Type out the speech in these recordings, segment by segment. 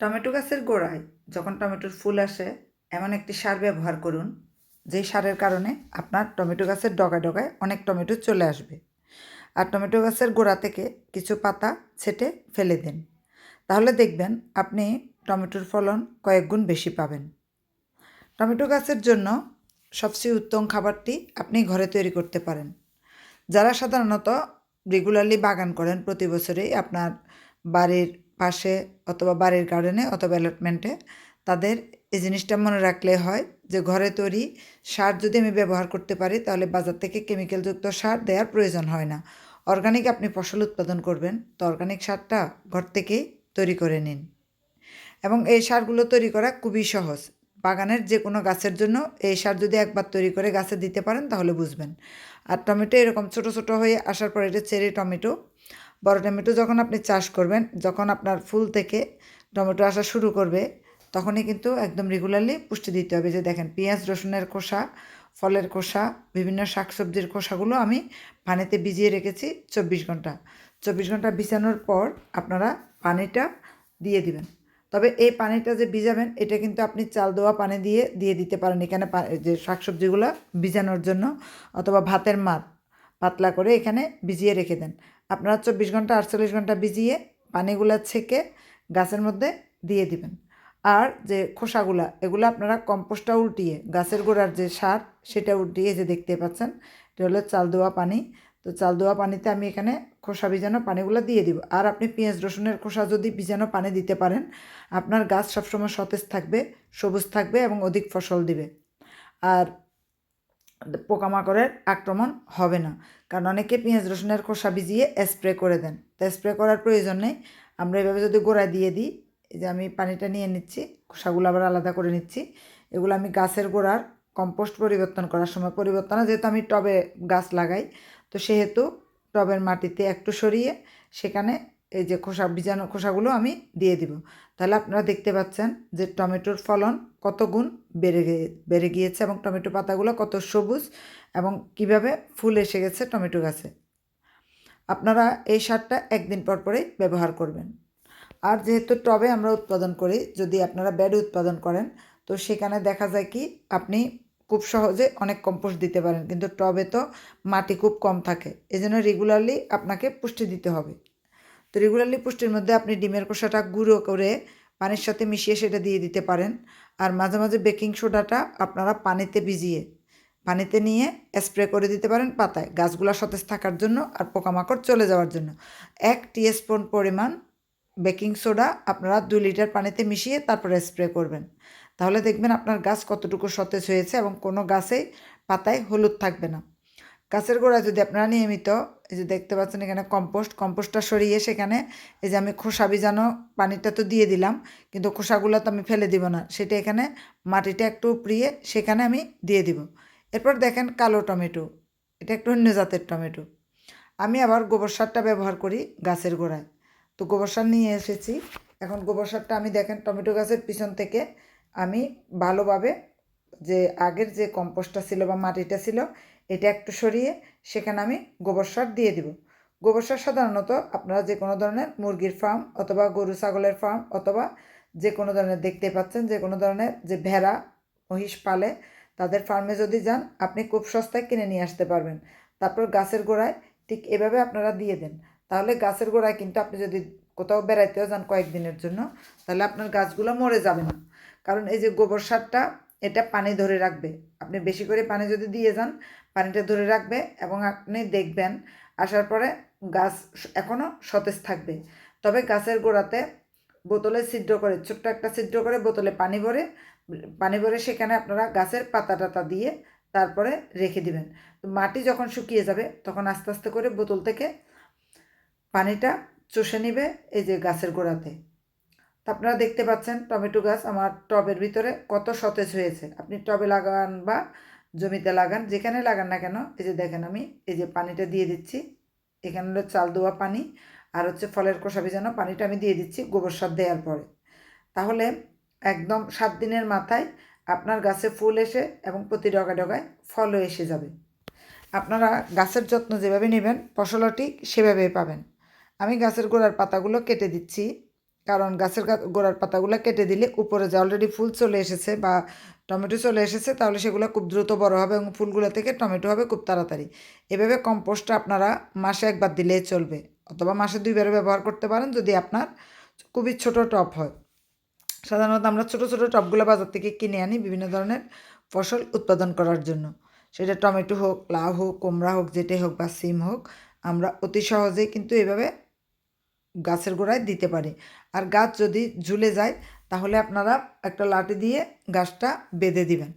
Tomato গাছের গোড়ায় যখন টমেটোর ফুল আসে, এমন একটি সার ব্যবহার করুন যেই সারের কারণে আপনার টমেটো গাছের ডগায় ডগায় অনেক টমেটো চলে আসবে। আর টমেটো গাছের গোড়া থেকে কিছু পাতা ছেটে ফেলে দিন। তাহলে দেখবেন আপনি টমেটোর ফলন কয়েক গুণ বেশি পাবেন। টমেটো গাছের জন্য সবচেয়ে উত্তম খাবারটি আপনি ঘরে তৈরি করতে পারেন। যারা সাধারণত রেগুলারলি বাগান করেন প্রতি বছরেই, আপনার বাড়ির পাশে অথবা বাড়ির গার্ডেনে অথবা অ্যালটমেন্টে তাদের এই জিনিসটা মনে রাখলে হয় যে ঘরে তৈরি সার যদি আমি ব্যবহার করতে পারি তাহলে বাজার থেকে কেমিক্যালযুক্ত সার দেওয়ার প্রয়োজন হয় না। অর্গানিক আপনি ফসল উৎপাদন করবেন, তো অর্গানিক সারটা ঘর থেকেই তৈরি করে নিন। এবং এই সারগুলো তৈরি করা খুবই সহজ। বাগানের যে কোনো গাছের জন্য এই সার যদি একবার তৈরি করে গাছে দিতে পারেন তাহলে বুঝবেন। আর টমেটো এরকম ছোট ছোট হয়ে আসার পর এটা চেরি টমেটো বড় টমেটো যখন আপনি চাষ করবেন, যখন আপনার ফুল থেকে টমেটো আসা শুরু করবে, তখনই কিন্তু একদম রেগুলারলি পুষ্টি দিতে হবে। যে দেখেন, পেঁয়াজ, রসুনের খোসা, ফলের খোসা, বিভিন্ন শাকসবজির খোসাগুলো আমি পানিতে ভিজিয়ে রেখেছি চব্বিশ ঘণ্টা। চব্বিশ ঘণ্টা ভিজানোর পর আপনারা পানিটা দিয়ে দিবেন। তবে এই পানিটা যে ভিজাবেন, এটা কিন্তু আপনি চাল দেওয়া পানি দিয়ে দিয়ে দিতে পারেন এখানে যে শাকসবজিগুলো ভিজানোর জন্য অথবা ভাতের মার। পাতলা করে এখানে ভিজিয়ে রেখে দেন। আপনারা চব্বিশ ঘণ্টা, আটচল্লিশ ঘণ্টা ভিজিয়ে পানিগুলো ছেঁকে গাছের মধ্যে দিয়ে দিবেন। আর যে খোসাগুলা, এগুলো আপনারা কম্পোস্টটা উল্টিয়ে, গাছের গোড়ার যে সার, সেটা উল্টিয়ে যে দেখতে পাচ্ছেন, এটা হলো চাল দেওয়া পানি। তো চাল দেওয়া পানিতে আমি এখানে খোসা ভিজানো পানিগুলো দিয়ে দিব। আর আপনি পেঁয়াজ, রসুনের খোসা যদি ভিজানো পানি দিতে পারেন, আপনার গাছ সবসময় সতেজ থাকবে, সবুজ থাকবে এবং অধিক ফসল দিবে। আর পোকামাকড়ের আক্রমণ হবে না। কারণ অনেকে পেঁয়াজ রসুনের খোসা ভিজিয়ে স্প্রে করে দেন। তো স্প্রে করার প্রয়োজন নেই। আমরা এভাবে যদি গোড়ায় দিয়ে দিই যে আমি পানিটা নিয়ে নিচ্ছি, খোসাগুলো আবার আলাদা করে নিচ্ছি, এগুলো আমি গাছের গোড়ার কম্পোস্ট পরিবর্তন করার সময় পরিবর্তন যেহেতু আমি টবে গাছ লাগাই, তো সেহেতু টবের মাটিতে একটু সরিয়ে সেখানে এই যে খোসা, বীজাণু খোসাগুলো আমি দিয়ে দিব। তাহলে আপনারা দেখতে পাচ্ছেন যে টমেটোর ফলন কত গুণ বেড়ে বেড়ে গিয়েছে এবং টমেটো পাতাগুলো কত সবুজ এবং কীভাবে ফুল এসে গেছে টমেটো গাছে। আপনারা এই সারটা একদিন পর পরেই ব্যবহার করবেন। আর যেহেতু টবে আমরা উৎপাদন করি, যদি আপনারা বেডে উৎপাদন করেন, তো সেখানে দেখা যায় কি, আপনি খুব সহজে অনেক কম্পোস্ট দিতে পারেন। কিন্তু টবে তো মাটি খুব কম থাকে এই জন্য রেগুলারলি আপনাকে পুষ্টি দিতে হবে। তো রেগুলারলি পুষ্টির মধ্যে আপনি ডিমের খোসাটা গুঁড়ো করে পানির সাথে মিশিয়ে সেটা দিয়ে দিতে পারেন। আর মাঝে মাঝে বেকিং সোডাটা আপনারা পানিতে ভিজিয়ে, পানিতে নিয়ে স্প্রে করে দিতে পারেন পাতায় গাছগুলো সতেজ থাকার জন্য আর পোকামাকড় চলে যাওয়ার জন্য। এক টিস্পুন পরিমাণ বেকিং সোডা আপনারা দুই লিটার পানিতে মিশিয়ে তারপরে স্প্রে করবেন। তাহলে দেখবেন আপনার গাছ কতটুকু সতেজ হয়েছে এবং কোনো গাছেই পাতায় হলুদ থাকবে না। গাছের গোড়ায় যদি আপনারা নিয়মিত এই যে দেখতে পাচ্ছেন এখানে কম্পোস্ট, কম্পোস্টটা সরিয়ে সেখানে এই যে আমি খোসা ভিজানো পানিটা তো দিয়ে দিলাম, কিন্তু খোসাগুলো তো আমি ফেলে দিব না, সেটা এখানে মাটিটা একটু উপড়িয়ে সেখানে আমি দিয়ে দিব। এরপর দেখেন কালো টমেটো, এটা একটু অন্য জাতের টমেটো। আমি আবার গোবর সারটা ব্যবহার করি গাছের গোড়ায়। তো গোবর সার নিয়ে এসেছি। এখন গোবর সারটা আমি দেখেন টমেটো গাছের পিছন থেকে আমি ভালোভাবে যে আগের যে কম্পোস্টটা ছিল বা মাটিটা ছিল এটা একটু সরিয়ে সেখানে আমি গোবর সার দিয়ে দিব। গোবর সার সাধারণত আপনারা যে কোনো ধরনের মুরগির ফার্ম অথবা গরু ছাগলের ফার্ম অথবা যে কোনো ধরনের দেখতে পাচ্ছেন, যে কোনো ধরনের যে ভেড়া, মহিষ, পালে, তাদের ফার্মে যদি যান, আপনি খুব সস্তায় কিনে নিয়ে আসতে পারবেন। তারপর গাছের গোড়ায় ঠিক এভাবে আপনারা দিয়ে দেন। তাহলে গাছের গোড়ায় কিন্তু আপনি যদি কোথাও বেড়াইতেও যান কয়েকদিনের জন্য, তাহলে আপনার গাছগুলো মরে যাবে না। কারণ এই যে গোবর সারটা এটা পানি ধরে রাখবে। আপনি বেশি করে পানি যদি দিয়ে যান, পানিটা ধরে রাখবে এবং আপনি দেখবেন আসার পরে গাছ এখনও সতেজ থাকবে। তবে গাছের গোড়াতে বোতলে ছিদ্র করে, ছোট্ট একটা ছিদ্র করে বোতলে পানি ভরে পানি ভরে সেখানে আপনারা গাছের পাতা টাতা দিয়ে তারপরে রেখে দিবেন। তো মাটি যখন শুকিয়ে যাবে, তখন আস্তে আস্তে করে বোতল থেকে পানিটা চষে নেবে এই যে গাছের গোড়াতে। আপনারা দেখতে পাচ্ছেন টমেটো গাছ আমার টবের ভিতরে কত সতেজ হয়েছে। আপনি টবে লাগান বা জমিতে লাগান, যেখানে লাগান না কেন, এই যে দেখেন আমি, এই যে পানিটা দিয়ে দিচ্ছি। এখানে হলো চাল দেওয়া পানি আর হচ্ছে ফলের খোসা ভেজানো পানিটা আমি দিয়ে দিচ্ছি গোবর সার দেওয়ার পরে। তাহলে একদম সাত দিনের মাথায় আপনার গাছে ফুল এসে এবং প্রতি ডগা ডগায় ফলও এসে যাবে। আপনারা গাছের যত্ন যেভাবে নেবেন, ফসলও ঠিক সেভাবেই পাবেন। আমি গাছের গোড়ার পাতাগুলো কেটে দিচ্ছি। কারণ গাছের গোড়ার পাতাগুলো কেটে দিলে উপরে যে অলরেডি ফুল চলে এসেছে বা টমেটো চলে এসেছে, তাহলে সেগুলো খুব দ্রুত বড় হবে এবং ফুলগুলো থেকে টমেটো হবে খুব তাড়াতাড়ি। এভাবে কম্পোস্টটা আপনারা মাসে একবার দিলেই চলবে অথবা মাসে দুইবারও ব্যবহার করতে পারেন যদি আপনার খুবই ছোট টব হয়। সাধারণত আমরা ছোট ছোট টবগুলো বাজার থেকে কিনে আনি বিভিন্ন ধরনের ফসল উৎপাদন করার জন্য। সেটা টমেটো হোক, লাউ হোক, কুমড়া হোক, যেটাই হোক বা সিম হোক, আমরা অতি সহজেই কিন্তু এভাবে গাছের গোড়ায় দিতে পারি। আর গাছ যদি ঝুলে যায়, তাহলে আপনারা একটা লাঠি দিয়ে গাছটা বেঁধে দিবেন।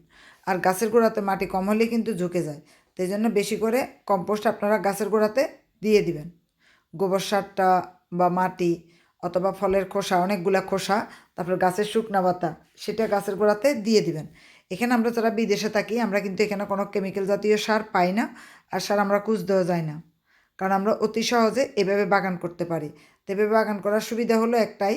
আর গাছের গোড়াতে মাটি কম হলে কিন্তু ঝুঁকে যায়। সেই জন্য বেশি করে কম্পোস্ট আপনারা গাছের গোড়াতে দিয়ে দিবেন। গোবর সারটা বা মাটি অথবা ফলের খোসা, অনেকগুলা খোসা, তারপর গাছের শুকনা পাতা, সেটা গাছের গোড়াতে দিয়ে দিবেন। এখানে আমরা যারা বিদেশে থাকি, আমরা কিন্তু এখানে কোনো কেমিক্যাল জাতীয় সার পাই না। আর সার আমরা খুঁজতেও যাই না। কারণ আমরা অতি সহজে এভাবে বাগান করতে পারি। তো এভাবে বাগান করার সুবিধা হলো একটাই,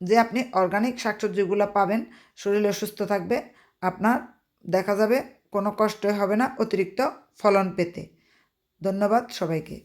যে আপনি অর্গানিক শাকসবজিগুলো পাবেন, শরীরে সুস্থ থাকবে, আপনার দেখা যাবে কোনো কষ্টই হবে না অতিরিক্ত ফলন পেতে। ধন্যবাদ সবাইকে।